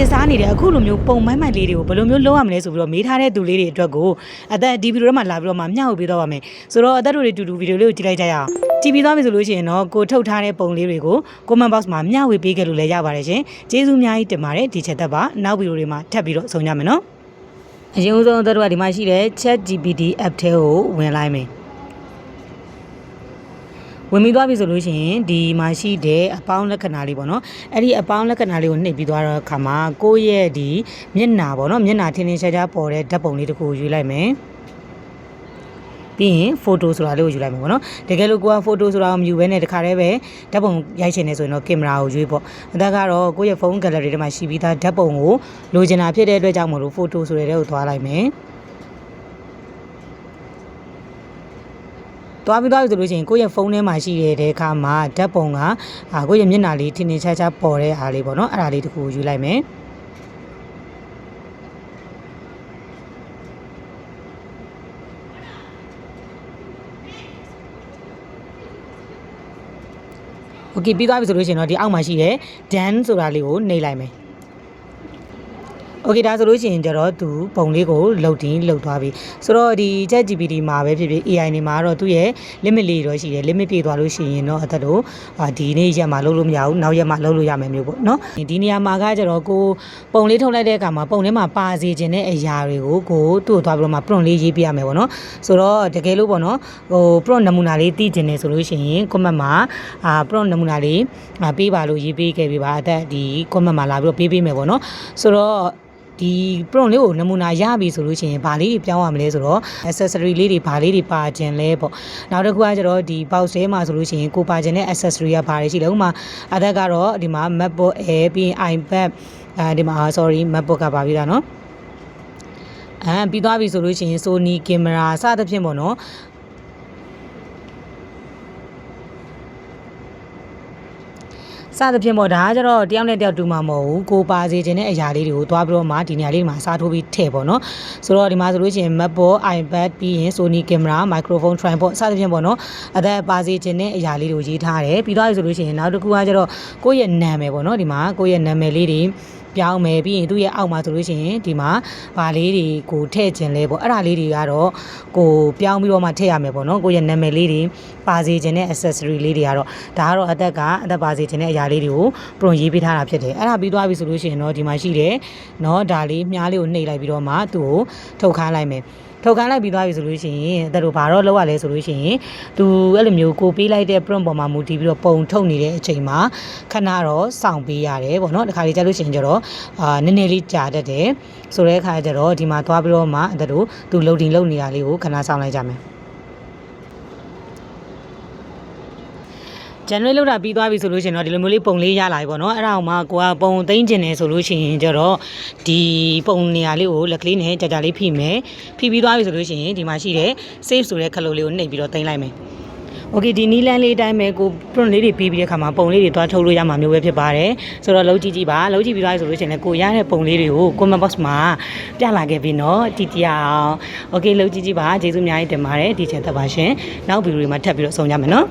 ခေတ်စားနေတဲ့အခုလိုမျိုးပုံမိုင်းမိုက်လေးတွေကိုဘယ်လိုမျိုးလုပ်ရမလဲဆိုပြီးတော့မေးထားတဲ့သူလေးတွေအတွက်ကိုအသက်ဒီဗီဒီယိုထဲမှာလာပြီးတော့မှမျှဝေပေးတော့ပါမယ်ဆိုတော့အသက်တို့တွေတူတူဗီဒီယိုလေးကိုကြည့်လိုက်ကြရအောင်ကြည့်ပြီးသွားပြီဆိုလို့ရှိရင်တော့ကိုထုတ်ထားတဲ့ပုံလေးတွေကို comment box မှာမျှဝေပေးခဲ့လို့လည်းရပါတယ်ရှင်ကျေးဇူးအများကြီးတင်ပါတယ်ဒီချက်သက်ပါနောက်ဗီဒီယိုတွေမှာထပ်ပြီးတော့ဆုံကြမယ်နော်အရင်ဆုံးအသက်တို့ကဒီမှာရှိတဲ့ Chat GPT app ထဲကိုဝင်လိုက်မယ် ဝင်ပြီးသွားပြီဆိုလို့ရှိရင်ဒီမှာရှိတဲ့အပေါင်းလက္ခဏာလေးပေါ့နော်အဲ့ဒီအပေါင်းလက္ခဏာလေးကိုနှိပ်ပြီးသွားတော့အခါမှာကိုယ့်ရဲ့ဒီမျက်နှာပေါ့နော်မျက်နှာထင်းထင်းရှားရှားပေါ်တဲ့ဓာတ်ပုံလေးတစ်ခုကိုယူလိုက်မယ်ပြီးရင် photo ဆိုတာလေးကိုယူလိုက်မယ်ပေါ့နော်တကယ်လို့ကိုက photo ဆိုတာကိုမယူဘဲနဲ့တခါတည်းပဲဓာတ်ပုံရိုက်ချင်နေဆိုရင်တော့ကင်မရာကိုရွေးပေါ့အသက်ကတော့ကိုယ့်ရဲ့ဖုန်း gallery ထဲမှာရှိပြီးသားဓာတ်ပုံကိုလိုချင်တာဖြစ်တဲ့အတွက်ကြောင့်မလို့ photo ဆိုတဲ့တဲ့ကိုသွားလိုက်မယ် သွားပြီးသွားပြီဆိုလို့ရှိရင်ကိုယ့်ရဲ့ဖုန်းထဲမှာရှိတဲ့တဲ့အခါမှာဓာတ်ပုံကအာကိုယ့်ရဲ့မျက်နှာလေးထင်ထင်ရှားရှားပေါ်တဲ့အားလေးပေါ့နော်အဲ့ဒါလေးတစ်ခုကိုယူလိုက်မယ်โอเคပြီးသွားပြီဆိုလို့ရှိရင်တော့ဒီအောက်မှာရှိတဲ့ dan ဆိုတာလေးကိုနှိပ်လိုက်မယ် โอเคဒါဆိုလို့ရှိရင်ကျတော့သူပုံလေးကိုလှုပ်တင်းလှုပ်သွားပြီဆိုတော့ဒီ Chat GPT မှာပဲဖြစ်ဖြစ် AI နေမှာတော့သူ့ရဲ့ limit လေးတော့ရှိတယ် limit ပြည့်သွားလို့ရှိရင်တော့အသက်တို့အာဒီနေ့ရက်မှာလုပ်လို့မရဘူးနောက်ရက်မှာလုပ်လို့ရမယ်မျိုးပေါ့နော်ဒီနေရာမှာကကျတော့ကိုပုံလေးထုတ်လိုက်တဲ့အခါမှာပုံထဲမှာပါစေခြင်းတဲ့အရာတွေကိုကိုသူ့ကိုသွားပြီးတော့မှ prompt လေးရေးပြရမယ်ပေါ့နော်ဆိုတော့တကယ်လို့ပေါ့နော်ဟို prompt နမူနာလေးသိကျင်နေဆိုလို့ရှိရင် comment မှာအာ prompt နမူနာလေးအာပေးပါလို့ရေးပေးခဲ့ပေးပါအသက်ဒီ comment မှာလာပြီးတော့ပေးပေးမယ်ပေါ့နော်ဆိုတော့ ဒီ prompt လေးကိုနမူနာရပြီဆိုလို့ရှိရင်ဗာလေးတွေပြောင်းရမလဲဆိုတော့ accessory လေးတွေဗာလေးတွေပါခြင်းလဲပေါ့နောက်တစ်ခုကကျတော့ဒီ box ထဲမှာဆိုလို့ရှိရင်ကိုပါခြင်းတဲ့ accessory ကဗာတွေရှိတယ်ဥပမာအသက်ကတော့ဒီမှာ MacBook Air ပြီးရင် iPad အဲဒီမှာ sorry MacBook ကပါပြီလားနော်အဲပြီးသွားပြီဆိုလို့ရှိရင် Sony camera စသဖြင့်ပေါ့နော် စသဖြင့်ပေါ့ဒါကကျတော့တယောက်နဲ့တယောက်တူမှာမဟုတ်ဘူးကိုပါစေခြင်းတဲ့အရာလေးတွေကိုသွားပြီးတော့မှဒီနေရာလေးမှာစားထိုးပြီးထည့်ပေါ့နော်ဆိုတော့ဒီမှာဆိုလို့ရှိရင် MacBook iPad ပြီးရင် Sony camera microphone tripod စသဖြင့်ပေါ့နော်အသက်ပါစေခြင်းတဲ့အရာလေးတွေကိုရေးထားတယ်ပြီးသွားပြီဆိုလို့ရှိရင်နောက်တစ်ခုကကျတော့ကိုယ့်ရဲ့နာမည်ပေါ့နော်ဒီမှာကိုယ့်ရဲ့နာမည်လေးတွေ ပြောင်းမယ်ပြီးရင်သူ့ရဲ့အောက်မှာဆိုလို့ရှိရင်ဒီမှာဗာလေးတွေကိုထည့်ခြင်းလဲပေါ့အဲ့ဒါလေးတွေကတော့ကိုပြောင်းပြီးတော့မှထည့်ရမယ်ပေါ့နော်ကိုယ့်ရဲ့နာမည်လေးတွေပါစေခြင်းတဲ့ accessory လေးတွေကတော့ဒါကတော့အသက်ကအသက်ပါစေခြင်းတဲ့အရာလေးတွေကိုပရုံရေးပေးထားတာဖြစ်တယ်အဲ့ဒါပြီးသွားပြီဆိုလို့ရှိရင်တော့ဒီမှာရှိတယ်နော်ဒါလေးမြားလေးကိုနှိပ်လိုက်ပြီးတော့မှသူ့ကိုထုတ်ခိုင်းလိုက်မယ် ထုတ်ခိုင်းလိုက်ပြီးသွားပြီဆိုလို့ရှိရင်အဲ့တို့ဘာတော့လောက်ရလဲဆိုလို့ရှိရင်သူအဲ့လိုမျိုးကိုပေးလိုက်တဲ့ prompt ပေါ်မှာမူတည်ပြီးတော့ပုံထုတ်နေတဲ့အချိန်မှာခဏတော့စောင့်ပေးရတယ်ပေါ့နော်တခါလေကြာလို့ရှိရင်ကျတော့အာနည်းနည်းလေးကြာတတ်တယ်ဆိုတဲ့အခါကျတော့ဒီမှာသွားပြီးတော့မှအဲ့တို့သူ loading လုပ်နေတာလေးကိုခဏစောင့်လိုက်ကြမယ် generate လောက်တာပြီးသွားပြီဆိုလို့ရှိရင်တော့ဒီလိုမျိုးလေးပုံလေးရလာပြီပေါ့နော်အဲ့ဒါအောင်မှကိုကပုံသိမ့်ကျင်နေဆိုလို့ရှိရင်ကျတော့ဒီပုံနေရာလေးကိုလက်ကလေးနဲ့ကြာကြာလေးဖိမယ်ဖိပြီးသွားပြီဆိုလို့ရှိရင်ဒီမှာရှိတဲ့ save ဆိုတဲ့ခလုတ်လေးကိုနှိပ်ပြီးတော့သိမ့်လိုက်မယ်โอเคဒီနီလန်းလေးအတိုင်းပဲကို print လေးတွေပြီးပြီးတဲ့ခါမှာပုံလေးတွေသွားထုတ်လို့ရမှာမျိုးပဲဖြစ်ပါတယ်ဆိုတော့လုံးကြည့်ကြည့်ပါလုံးကြည့်ပြီးသွားပြီဆိုလို့ရှိရင်လည်းကိုရတဲ့ပုံလေးတွေကို comment box မှာပြလာခဲ့ပြီเนาะတီတီအောင်โอเคလုံးကြည့်ကြည့်ပါကျေးဇူးအများကြီးတင်ပါတယ်ဒီချက်သက်ပါရှင်နောက်ဗီဒီယိုတွေမှာထပ်ပြီးတော့ဆုံကြမယ်เนาะ